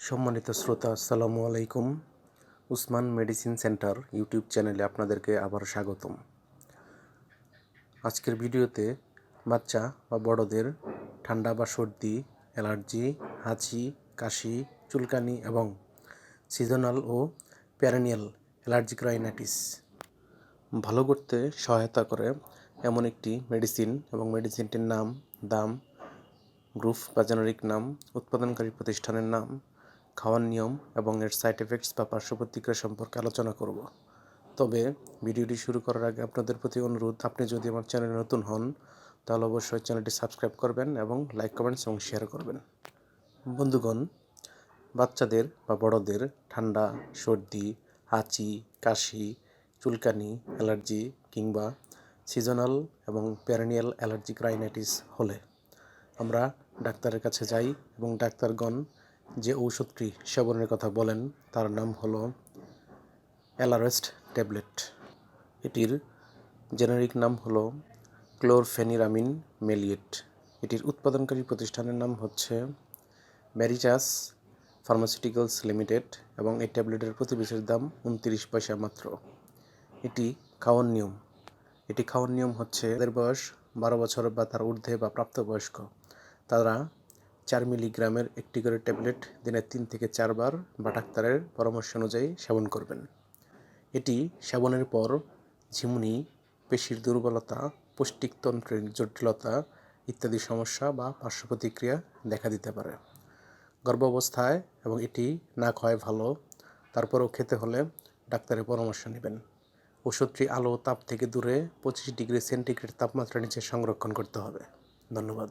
সম্মানিত শ্রোতা, আসসালামু আলাইকুম। উসমান মেডিসিন সেন্টার ইউটিউব চ্যানেলে আপনাদেরকে আবার স্বাগতম। আজকের ভিডিওতে বাচ্চা বা বড়দের ঠান্ডা বা সর্দি, অ্যালার্জি, হাঁচি, কাশি, চুলকানি এবং সিজনাল ও প্যারানিয়াল অ্যালার্জিক রাইনাইটিস ভালো করতে সহায়তা করে এমন একটি মেডিসিন এবং মেডিসিনটির নাম, দাম গ্রুপ বা জেনারিক নাম, উৎপাদনকারী প্রতিষ্ঠানের নাম, খাওয়ার নিয়ম এবং এর সাইড এফেক্টস বা পার্শ্ব প্রতিক্রিয়া সম্পর্কে আলোচনা করব। তবে ভিডিওটি শুরু করার আগে আপনাদের প্রতি অনুরোধ, আপনি যদি আমার চ্যানেলে নতুন হন, তাহলে অবশ্যই চ্যানেলটি সাবস্ক্রাইব করবেন এবং লাইক কমেন্টস এবং শেয়ার করবেন। বন্ধুগণ, বাচ্চাদের বা বড়দের ঠান্ডা, সর্দি, হাঁচি, কাশি চুলকানি, অ্যালার্জি কিংবা সিজনাল এবং প্যারানিয়াল অ্যালার্জিক রাইনাইটিস হলে আমরা ডাক্তারের কাছে যাই এবং ডাক্তারগণ যে ঔষধটি সেবনের কথা বলেন, তার নাম হলো অ্যালারেস্ট ট্যাবলেট। এটির জেনারিক নাম হলো ক্লোরফেনিরামিন মেলিয়েট। এটির উৎপাদনকারী প্রতিষ্ঠানের নাম হচ্ছে ম্যারিচাস ফার্মাসিউটিক্যালস লিমিটেড এবং এই ট্যাবলেটের প্রতি পিসের দাম উনত্রিশ পয়সা মাত্র। এটি খাওয়ার নিয়ম। এটি খাওয়ার নিয়ম হচ্ছে তাদের বয়স বারো বছর বা তার ঊর্ধ্বে বা প্রাপ্তবয়স্ক। তারা চার মিলিগ্রামের একটি করে ট্যাবলেট দিনে তিন থেকে চারবার বা ডাক্তারের পরামর্শ অনুযায়ী সেবন করবেন। এটি সেবনের পর ঝিমুনি, পেশির দুর্বলতা পৌষ্টিকতন্ত্রের জটিলতা ইত্যাদি সমস্যা বা পার্শ্ব প্রতিক্রিয়া দেখা দিতে পারে। গর্ভাবস্থায় এবং এটি না খাওয়াই ভালো, তারপরেও খেতে হলে ডাক্তারের পরামর্শ নেবেন। ওষুধটি আলো তাপ থেকে দূরে পঁচিশ ডিগ্রি সেন্টিগ্রেড তাপমাত্রা নিচে সংরক্ষণ করতে হবে। ধন্যবাদ।